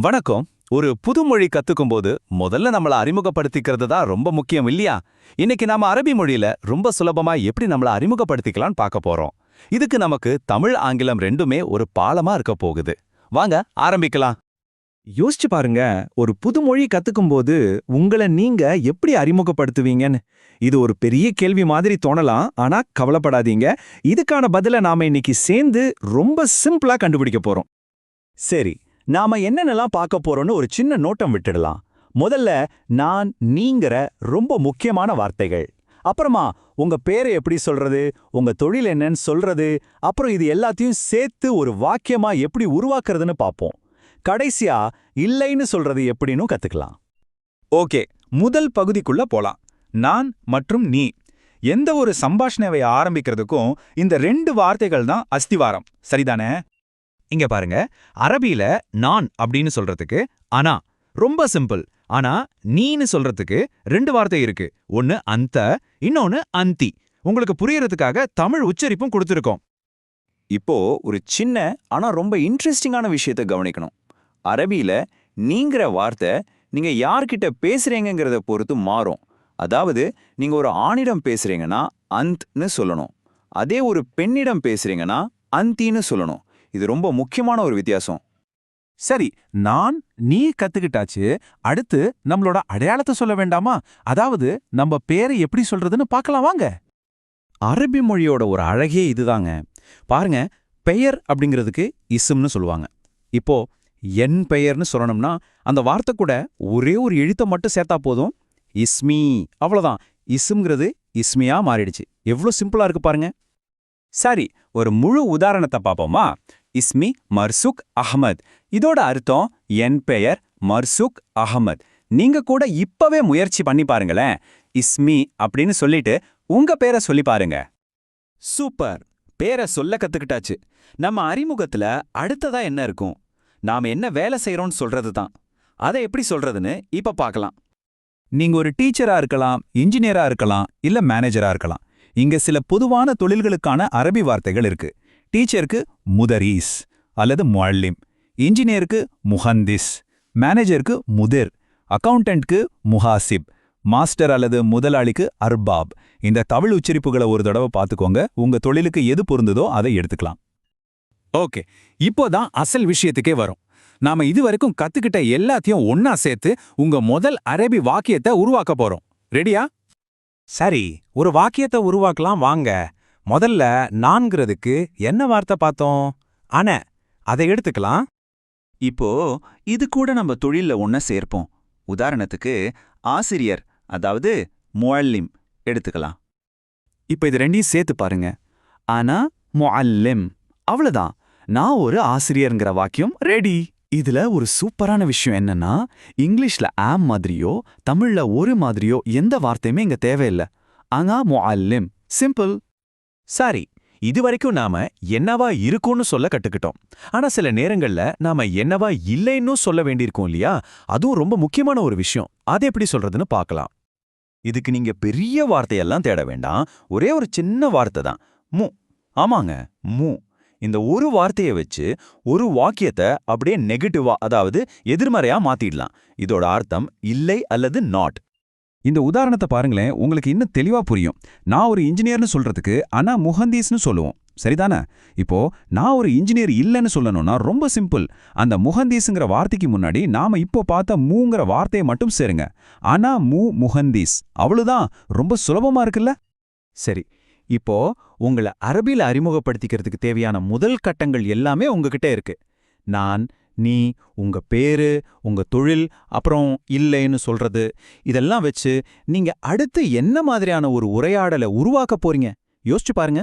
வணக்கம். ஒரு புது மொழி கத்துக்கும் போது முதல்ல நம்மள அறிமுகப்படுத்திக்கிறது தான் ரொம்ப முக்கியம் இல்லையா? இன்னைக்கு நாம அரபி மொழியில ரொம்ப சுலபமா எப்படி நம்மள அறிமுகப்படுத்திக்கலாம்னு பார்க்க போறோம். இதுக்கு நமக்கு தமிழ் ஆங்கிலம் ரெண்டுமே ஒரு பாலமா இருக்க போகுது. வாங்க ஆரம்பிக்கலாம். யோசிச்சு பாருங்க ஒரு புது மொழி கத்துக்கும் போது உங்களை நீங்க எப்படி அறிமுகப்படுத்துவீங்கன்னு. இது ஒரு பெரிய கேள்வி மாதிரி தோணலாம் ஆனா கவலைப்படாதீங்க. இதுக்கான பதில நாம இன்னைக்கு சேர்ந்து ரொம்ப சிம்பிளா கண்டுபிடிக்க போறோம். சரி நாம என்னென்னலாம் பார்க்க போறோம்னு ஒரு சின்ன நோட்டம் விட்டுடலாம். முதல்ல நான் நீங்கிற ரொம்ப முக்கியமான வார்த்தைகள். அப்புறமா உங்க பேரை எப்படி சொல்றது உங்க தொழில் என்னன்னு சொல்றது அப்புறம் இது எல்லாத்தையும் சேர்த்து ஒரு வாக்கியமா எப்படி உருவாக்குறதுன்னு பார்ப்போம். கடைசியா இல்லைன்னு சொல்றது எப்படின்னு கத்துக்கலாம். ஓகே முதல் பகுதிக்குள்ள போலாம். நான் மற்றும் நீ. எந்த ஒரு சம்பாஷணைவை ஆரம்பிக்கிறதுக்கும் இந்த ரெண்டு வார்த்தைகள் தான் அஸ்திவாரம். சரிதானே? இங்க பாருங்க. அரபியில நான் அப்படின்னு சொல்றதுக்கு ஆனா ரொம்ப சிம்பிள். ஆனா நீன்னு சொல்றதுக்கு ரெண்டு வார்த்தை இருக்கு. ஒன்னு அந்த இன்னொன்னு அந்தி. உங்களுக்கு புரியறதுக்காக தமிழ் உச்சரிப்பும் கொடுத்திருக்கோம். இப்போ ஒரு சின்ன ஆனா ரொம்ப இன்ட்ரெஸ்டிங்கான விஷயத்த கவனிக்கணும். அரபியில நீங்கிற வார்த்தை நீங்க யார்கிட்ட பேசுறீங்கிறத பொறுத்து மாறும். அதாவது நீங்க ஒரு ஆணிடம் பேசுறீங்கன்னா அந்த்னு சொல்லணும். அதே ஒரு பெண்ணிடம் பேசுறீங்கன்னா அந்தின்னு சொல்லணும். இது ரொம்ப முக்கியமான ஒரு வித்தியாசம். சரி நான் நீ கத்துக்கிட்டாச்சு அடுத்து நம்மளோட அடையாளத்தை சொல்ல வேண்டாமா? அதாவது நம்ம பேரை எப்படி சொல்றதுன்னு பார்க்கலாம் வாங்க. அரபி மொழியோட ஒரு அழகே இதுதாங்க. பாருங்க பெயர் அப்படிங்கிறதுக்கு இஸ்ம்னு சொல்லுவாங்க. இப்போ என் பெயர்னு சொல்லணும்னா அந்த வார்த்தை கூட ஒரே ஒரு எழுத்தை மட்டும் சேர்த்தா போதும். இஸ்மி அவ்வளோதான் இஸ்ம்ங்கிறது இஸ்மியா மாறிடுச்சு. எவ்வளோ சிம்பிளா இருக்கு பாருங்க. சரி ஒரு முழு உதாரணத்தை பார்ப்போமா? இஸ்மி மர்சுக் அஹமத். இதோட அர்த்தம் என் பெயர் மர்சுக் அஹமத். நீங்க கூட இப்பவே முயற்சி பண்ணி பாருங்களேன். இஸ்மி அப்படின்னு சொல்லிட்டு உங்க பேரை சொல்லி பாருங்க. சூப்பர். பேரை சொல்ல கத்துக்கிட்டாச்சு. நம்ம அறிமுகத்துல அடுத்ததா என்ன இருக்கும்? நாம என்ன வேலை செய்யறோம்னு சொல்றது தான். அதை எப்படி சொல்றதுன்னு இப்ப பார்க்கலாம். நீங்க ஒரு டீச்சரா இருக்கலாம் இன்ஜினியரா இருக்கலாம் இல்ல மேனேஜரா இருக்கலாம். இங்க சில பொதுவான தொழில்களுக்கான அரபி வார்த்தைகள் இருக்கு. டீச்சருக்கு முதரீஸ் அல்லது முஅல்லிம் இன்ஜினியருக்கு முஹந்திஸ் மேனேஜருக்கு முதிர் அக்கவுண்டன்ட்க்கு முஹாசிப் மாஸ்டர் அல்லது முதலாளிக்கு அர்பாப். இந்த தமிழ் உச்சரிப்புகளை ஒரு தடவை பார்த்துக்கோங்க. உங்க தொழிலுக்கு எது பொருந்ததோ அதை எடுத்துக்கலாம். ஓகே இப்போதான் அசல் விஷயத்துக்கே வரும். நாம இதுவரைக்கும் கத்துக்கிட்ட எல்லாத்தையும் ஒன்னா சேர்த்து உங்க முதல் அரபி வாக்கியத்தை உருவாக்க போறோம். ரெடியா சரி ஒரு வாக்கியத்தை உருவாக்கலாம் வாங்க. முதல்ல நான்கிறதுக்கு என்ன வார்த்தை பார்த்தோம்? அன அதை எடுத்துக்கலாம். இப்போ இது கூட நம்ம தொழில்ல ஒன்ன சேர்ப்போம். உதாரணத்துக்கு ஆசிரியர் அதாவது முஅல்லிம் எடுத்துக்கலாம். இப்போ இது ரெண்டையும் சேர்த்து பாருங்க. ஆனா முஅல்லிம் அவ்வளவுதான். நான் ஒரு ஆசிரியர்ங்கிற வாக்கியம் ரெடி இதுல ஒரு சூப்பரான விஷயம் என்னன்னா இங்கிலீஷ்ல ஆம் மாதிரியோ தமிழ்ல ஒரு மாதிரியோ எந்த வார்த்தையுமே இங்க தேவையில்லை. அங்கா முஅல்லிம். சிம்பிள் சரி இதுவரைக்கும் நாம என்னவா இருக்கும்னு சொல்ல கட்டுக்கிட்டோம் ஆனா சில நேரங்கள்ல நாம என்னவா இல்லைன்னு சொல்ல வேண்டியிருக்கோம் இல்லையா? அதுவும் ரொம்ப முக்கியமான ஒரு விஷயம். அதை எப்படி சொல்றதுன்னு பார்க்கலாம். இதுக்கு நீங்க பெரிய வார்த்தையெல்லாம் தேட வேண்டாம். ஒரே ஒரு சின்ன வார்த்தை தான். மு. ஆமாங்க மு. இந்த ஒரு வார்த்தையை வச்சு ஒரு வாக்கியத்தை அப்படியே நெகட்டிவா அதாவது எதிர்மறையா மாத்திடலாம். இதோட அர்த்தம் இல்லை அல்லது நாட் இந்த உதாரணத்தை பாருங்களேன் உங்களுக்கு இன்னும் தெளிவா புரியும். நான் ஒரு இன்ஜினியர்னு சொல்றதுக்கு ஆனா முஹந்தீஸ்னு சொல்லுவோம். சரிதானே? இப்போ நான் ஒரு இன்ஜினியர் இல்லைன்னு சொல்லணும்னா ரொம்ப சிம்பிள் அந்த முகந்தீஸுங்கிற வார்த்தைக்கு முன்னாடி நாம இப்போ பார்த்த மூங்கிற வார்த்தையை மட்டும் சேருங்க. ஆனா மூ முஹந்தீஸ் அவ்வளவுதான். ரொம்ப சுலபமா இருக்குல்ல? சரி இப்போ உங்களை அரபில அறிமுகப்படுத்திக்கிறதுக்கு தேவையான முதல் கட்டங்கள் எல்லாமே உங்ககிட்ட இருக்கு. நான் நீ உங்க பேரு உங்க தொழில் அப்புறம் இல்லைன்னு சொல்றது இதெல்லாம் வச்சு நீங்க அடுத்து என்ன மாதிரியான ஒரு உரையாடலை உருவாக்க போறீங்க? யோசிச்சு பாருங்க.